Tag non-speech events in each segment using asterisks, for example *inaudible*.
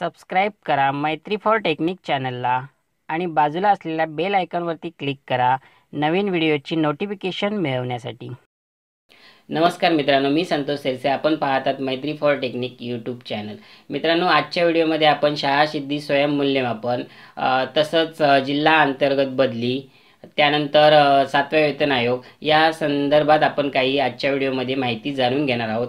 Subscribe करा मैत्री for technique चॅनलला आणि बाजूला असलेल्या बेल आयकॉनवरती क्लिक करा नवीन व्हिडिओची नोटिफिकेशन मिळवण्यासाठी. नमस्कार मित्रांनो मी संतोष सेरसे आपण पाहतात मैत्री फॉर टेक्निक यूट्यूब चॅनल. मित्रांनो आजच्या व्हिडिओमध्ये आपण शाळा सिद्धी स्वयंमूल्यमापन तसंच जिल्हा अंतर्गत बदली त्यानंतर सातव्या वेतन आयोग या संदर्भात आपण काही आजच्या व्हिडिओमध्ये माहिती जाणून घेणार आहोत.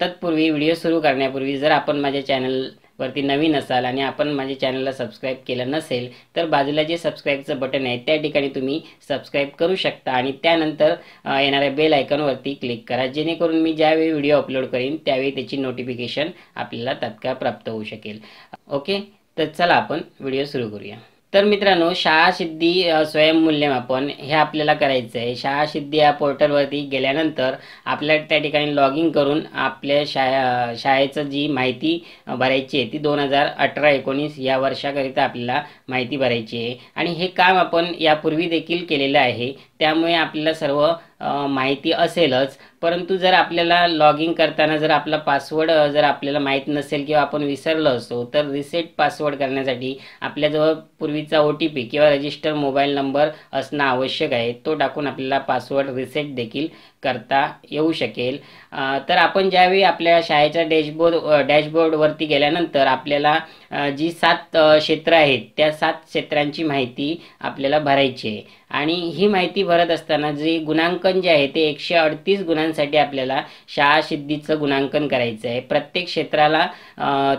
तत्पूर्वी व्हिडिओ सुरू करण्यापूर्वी जर आपण माझ्या चॅनल वरती नवीन असाल आणि आपण माझ्या चॅनलला सबस्क्राईब केलं नसेल तर बाजूला जे सबस्क्राईबचं बटन आहे त्या ठिकाणी तुम्ही सबस्क्राईब करू शकता. आणि त्यानंतर येणाऱ्या बेल आयकॉनवरती क्लिक करा. जेणेकरून मी ज्यावेळी व्हिडिओ अपलोड करीन त्यावेळी त्याची नोटिफिकेशन आपल्याला तात्काळ प्राप्त होऊ शकेल. ओके तर चला आपण व्हिडिओ सुरू करूया. तर मित्रांनो शाळासिद्धी स्वयंमूल्यमापन हे आपल्याला करायचं आहे. शाळासिद्धी या पोर्टलवरती गेल्यानंतर आपल्याला त्या ठिकाणी लॉग इन करून आपल्या शाळा शाळेचं जी माहिती भरायची आहे ती दोन हजार अठरा एकोणीस या वर्षाकरिता आपल्याला माहिती भरायची आहे. आणि हे काम आपण यापूर्वी देखील केलेलं आहे. त्यामुळे आपल्याला सर्व माहिती असेलच. परंतु जर आपल्याला लॉग इन करताना जर आपला पासवर्ड जर आपल्याला माहीत नसेल किंवा आपण विसरलो असो तर रिसेट पासवर्ड करण्यासाठी आपल्याजवळ पूर्वीचा ओ टी पी किंवा रजिस्टर मोबाईल नंबर असणं आवश्यक आहे. तो टाकून आपल्याला पासवर्ड रिसेट देखील करता येऊ शकेल. तर आपण ज्यावेळी आपल्या शाळेच्या डॅशबोर्ड डॅशबोर्डवरती गेल्यानंतर आपल्याला जी सात क्षेत्र आहेत त्या सात क्षेत्रांची माहिती आपल्याला भरायची आहे. आणि ही माहिती भरत असताना जे गुणांकन जे आहे ते एकशे अडतीस गुणांसाठी आपल्याला शाळा सिद्धीचं गुणांकन करायचं आहे. प्रत्येक क्षेत्राला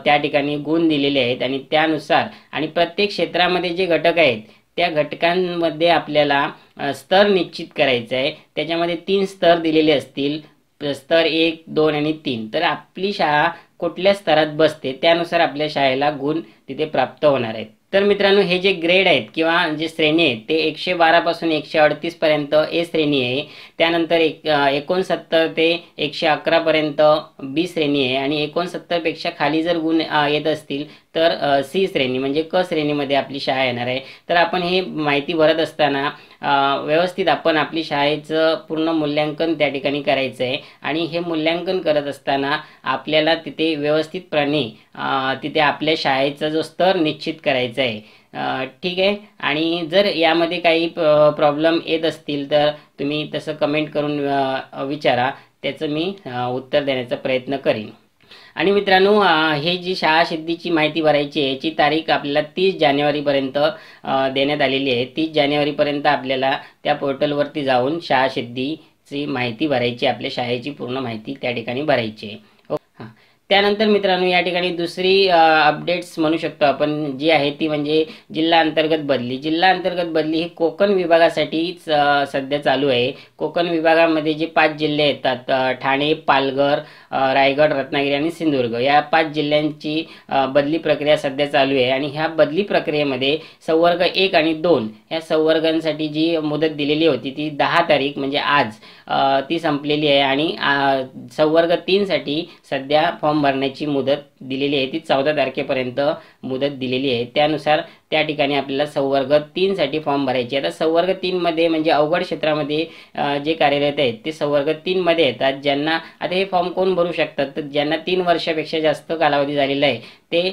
त्या ठिकाणी गुण दिलेले आहेत आणि त्यानुसार आणि प्रत्येक क्षेत्रामध्ये जे घटक आहेत त्या घटकांमध्ये आपल्याला स्तर निश्चित करायचा आहे. त्याच्यामध्ये तीन स्तर दिलेले असतील. स्तर एक दोन आणि तीन. तर आपली शाळा कुठल्या स्तरात बसते त्यानुसार आपल्या शाळेला गुण तिथे प्राप्त होणार आहेत. तर मित्रांनो हे जे ग्रेड आहेत किंवा जे श्रेणी आहेत ते एकशे बारापासून एकशे अडतीसपर्यंत ए श्रेणी आहे. त्यानंतर एक एकोणसत्तर ते एकशे अकरापर्यंत बी श्रेणी आहे. आणि एकोणसत्तरपेक्षा खाली जर गुण येत असतील तर सी श्रेणी म्हणजे क श्रेणीमध्ये आपली शाळा येणार आहे. तर आपण हे माहिती भरत असताना व्यवस्थित आपण आपली शाळेचं पूर्ण मूल्यांकन त्या ठिकाणी करायचं आहे आणि हे मूल्यांकन करत असताना आपल्याला तिथे व्यवस्थितपणे तिथे आपल्या शाळेचा जो स्तर निश्चित करायचा आहे ठीक आहे? आणि जर यामध्ये काही प्रॉब्लेम येत असतील तर तुम्ही तसं कमेंट करून विचारा. त्याचं मी उत्तर देण्याचा प्रयत्न करीन. आणि मित्रांनो हे जी शाळा सिद्धीची माहिती भरायची आहे याची तारीख आपल्याला तीस जानेवारीपर्यंत देण्यात आलेली आहे. तीस जानेवारीपर्यंत आपल्याला त्या पोर्टलवरती जाऊन शाळा सिद्धीची माहिती भरायची आपल्या शाळेची पूर्ण माहिती त्या ठिकाणी भरायची आहे. त्यानंतर मित्रांनो या ठिकाणी दुसरी अपडेट्स म्हणू शकतो आपण. जी आहे ती म्हणजे जिल्हा अंतर्गत बदली. जिल्हा अंतर्गत बदली ही कोकण विभागासाठीच सध्या चालू आहे. कोकण विभागामध्ये जे पाच जिल्हे येतात ठाणे पालघर रायगड रत्नागिरी आणि सिंधुदुर्ग. या पाच जिल्ह्यांची बदली प्रक्रिया सध्या चालू आहे. आणि ह्या बदली प्रक्रियेमध्ये संवर्ग एक आणि दोन ह्या संवर्गांसाठी जी मुदत दिलेली होती ती दहा तारीख म्हणजे आज ती संपलेली आहे. आणि संवर्ग तीनसाठी सध्या फॉर्म भरण्याची मुदत दिलेली आहे. ती चौदा तारखेपर्यंत मुदत दिलेली आहे. त्यानुसार त्या ठिकाणी आपल्याला संवर्ग तीनसाठी फॉर्म भरायचे आता संवर्ग तीनमध्ये म्हणजे अवघड क्षेत्रामध्ये जे कार्यरत आहेत ते संवर्ग तीनमध्ये येतात ज्यांना आता हे फॉर्म कोण भरू शकतात? तर ज्यांना तीन वर्षापेक्षा जास्त कालावधी झालेला आहे ते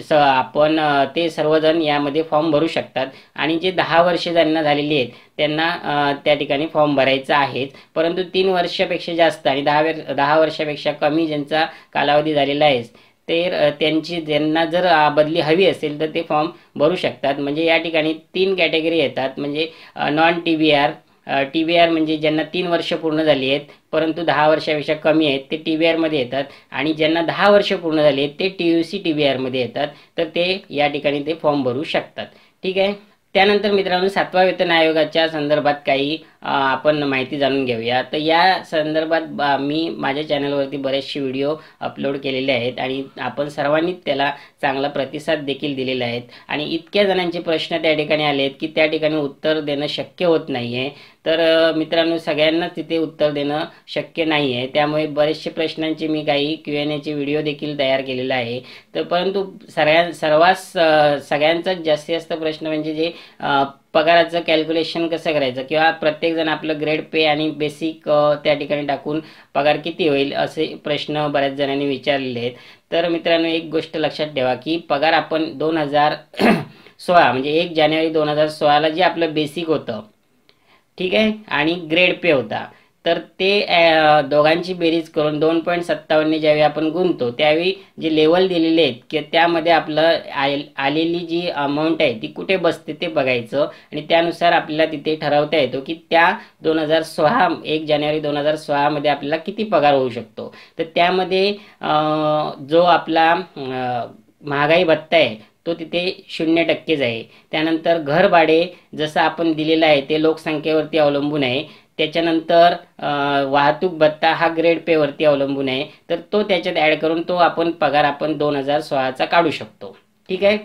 स आपण ते सर्वजण यामध्ये फॉर्म भरू शकतात. आणि जे दहा वर्षे ज्यांना झालेली आहेत त्यांना त्या ठिकाणी फॉर्म भरायचा आहेच परंतु तीन वर्षापेक्षा जास्त आणि दहा वर दहा वर्षापेक्षा कमी ज्यांचा कालावधी झालेला आहे ते त्यांची ज्यांना जर बदली हवी असेल तर ते फॉर्म भरू शकतात. म्हणजे या ठिकाणी तीन कॅटेगरी येतात. म्हणजे non T B R T V R म्हणजे ज्यांना तीन वर्ष पूर्ण झाली आहेत परंतु दहा वर्षापेक्षा कमी आहेत ते टी व्ही आरमध्ये येतात. आणि ज्यांना दहा वर्ष पूर्ण झाली आहेत ते T U C T V आरमध्ये येतात. तर ते या ठिकाणी ते फॉर्म भरू शकतात. ठीक आहे? त्यानंतर मित्रांनो सातवा वेतन आयोगाच्या संदर्भात काही आपण माहिती जाणून घेऊया. तर या संदर्भात मी माझ्या चॅनलवरती बरेचसे व्हिडिओ अपलोड केलेले आहेत आणि आपण सर्वांनीच त्याला चांगला प्रतिसाद देखील दिलेला आहेत आणि इतक्या जणांचे प्रश्न त्या ठिकाणी आले आहेत की त्या ठिकाणी उत्तर देणं शक्य होत नाही आहे तर मित्रांनो सगळ्यांनाच तिथे उत्तर देणं शक्य नाही आहे त्यामुळे बरेचसे प्रश्नांचे मी काही क्यू एन एचे व्हिडिओ देखील तयार केलेला आहे. तर परंतु सगळ्या सर्वात सगळ्यांचाच जास्तीत जास्त प्रश्न म्हणजे जे पगाराचं कॅल्क्युलेशन कसं करायचं? किंवा प्रत्येकजण आपलं ग्रेड पे आणि बेसिक त्या ठिकाणी टाकून पगार किती होईल असे प्रश्न बऱ्याच जणांनी विचारलेले आहेत. तर मित्रांनो एक गोष्ट लक्षात ठेवा की पगार आपण दोन हजार *clears throat* सोळा म्हणजे एक जानेवारी दोन हजार सोळाला जे आपलं बेसिक होतं ठीक आहे? आणि ग्रेड पे होता. तर ते दोघांची बेरीज करून दोन पॉईंट सत्तावन्न ज्यावेळी आपण गुंततो त्यावेळी जे लेवल दिलेले आहेत की त्यामध्ये आपलं आलेली जी अमाऊंट आहे ती कुठे बसते ते बघायचं. आणि त्यानुसार आपल्याला तिथे ठरवता येतो की त्या दोन हजार सोळा एक जानेवारी दोन हजार सोळामध्ये आपल्याला किती पगार होऊ शकतो. तर त्यामध्ये जो आपला महागाई भत्ता आहे तो तिथे शून्य टक्केच आहे. त्यानंतर घर भाडे जसं आपण दिलेलं आहे ते लोकसंख्येवरती अवलंबून आहे. त्याच्यानंतर वाहतूक भत्ता हा ग्रेड पेवरती अवलंबून आहे. तर तो त्याच्यात ॲड करून तो आपण पगार आपण दोन हजार सोळाचा काढू शकतो. ठीक आहे?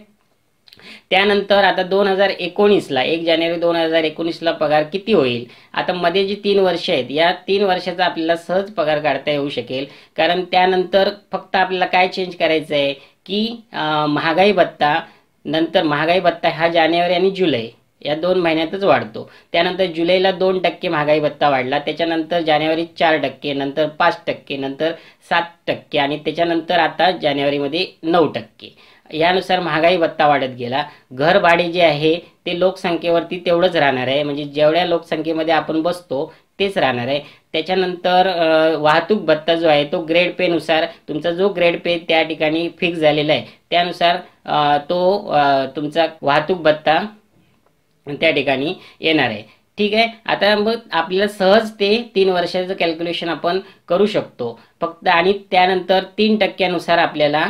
त्यानंतर आता दोन हजार एकोणीसला एक जानेवारी दोन हजार एकोणीसला पगार किती होईल? आता मध्ये जी तीन वर्ष आहेत या तीन वर्षाचा आपल्याला सहज पगार काढता येऊ शकेल. कारण त्यानंतर फक्त आपल्याला काय चेंज करायचं आहे की महागाई भत्ता नंतर महागाई भत्ता हा जानेवारी आणि जुलै. या दोन महिन्यातच वाढतो. त्यानंतर जुलैला दोन टक्के महागाई भत्ता वाढला. त्याच्यानंतर जानेवारी चार टक्के नंतर पाच टक्के नंतर सात टक्के आणि त्याच्यानंतर आता जानेवारीमध्ये नऊ टक्के. यानुसार महागाई भत्ता वाढत गेला. घर भाडे जे आहे ते लोकसंख्येवरती तेवढंच राहणार आहे. म्हणजे जेवढ्या लोकसंख्येमध्ये आपण बसतो तेच राहणार आहे. त्याच्यानंतर वाहतूक भत्ता जो आहे तो ग्रेड पेनुसार तुमचा जो ग्रेड पे त्या ठिकाणी फिक्स झालेला आहे त्यानुसार तो तुमचा वाहतूक भत्ता त्या ठिकाणी येणार आहे. ठीक आहे? आता मग आपल्याला सहज ते तीन वर्षाचं कॅल्क्युलेशन आपण करू शकतो. फक्त आणि त्यानंतर तीन टक्क्यानुसार आपल्याला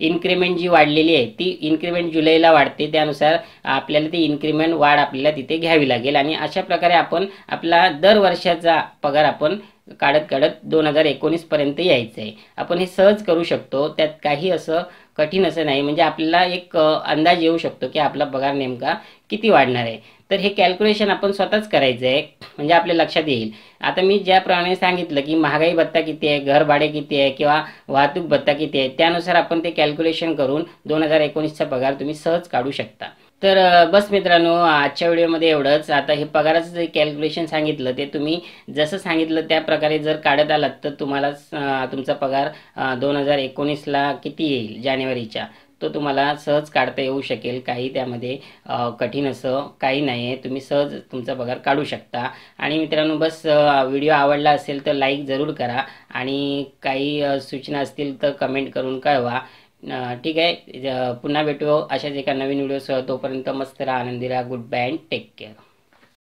इन्क्रीमेंट जी वाढलेली आहे ती इन्क्रीमेंट जुलैला वाढते. त्यानुसार आपल्याला ती इन्क्रीमेंट वाढ आपल्याला तिथे घ्यावी लागेल. आणि अशा प्रकारे आपण आपला दर वर्षाचा पगार आपण काढत काढत दोन हजार एकोणीसपर्यंत यायचं आहे. आपण हे सहज करू शकतो. त्यात काही असं कठीण असं नाही. म्हणजे आपल्याला एक अंदाज येऊ शकतो की आपला पगार नेमका किती वाढणार आहे? तर हे कॅल्क्युलेशन आपण स्वतःच करायचं आहे म्हणजे आपल्या लक्षात येईल. आता मी ज्याप्रमाणे सांगितलं की महागाई भत्ता किती आहे घर भाडे किती आहे किंवा वाहतूक भत्ता किती आहे त्यानुसार आपण ते कॅल्क्युलेशन करून दोन हजार एकोणीसचा पगार तुम्ही सहज काढू शकता. तर बस मित्रांनो आजच्या व्हिडिओमध्ये एवढंच. आता हे पगाराचं जे कॅल्क्युलेशन सांगितलं ते तुम्ही जसं सांगितलं त्या प्रकारे जर काढत आलात तर तुम्हाला तुमचा पगार दोन हजार एकोणीसला किती येईल? जानेवारीच्या. तो तुम्हाला सहज काढता येऊ शकेल. काही त्यामध्ये कठीण असं काही नाही आहे तुम्ही सहज तुमचा पगार काढू शकता. आणि मित्रांनो बस व्हिडिओ आवडला असेल तर लाईक जरूर करा. आणि काही सूचना असतील तर कमेंट करून कळवा. ठीक आहे. पुन्हा भेटू अशाच एका नवीन व्हिडिओसह. तोपर्यंत मस्त राहा आनंदी राहा. Good bye and take care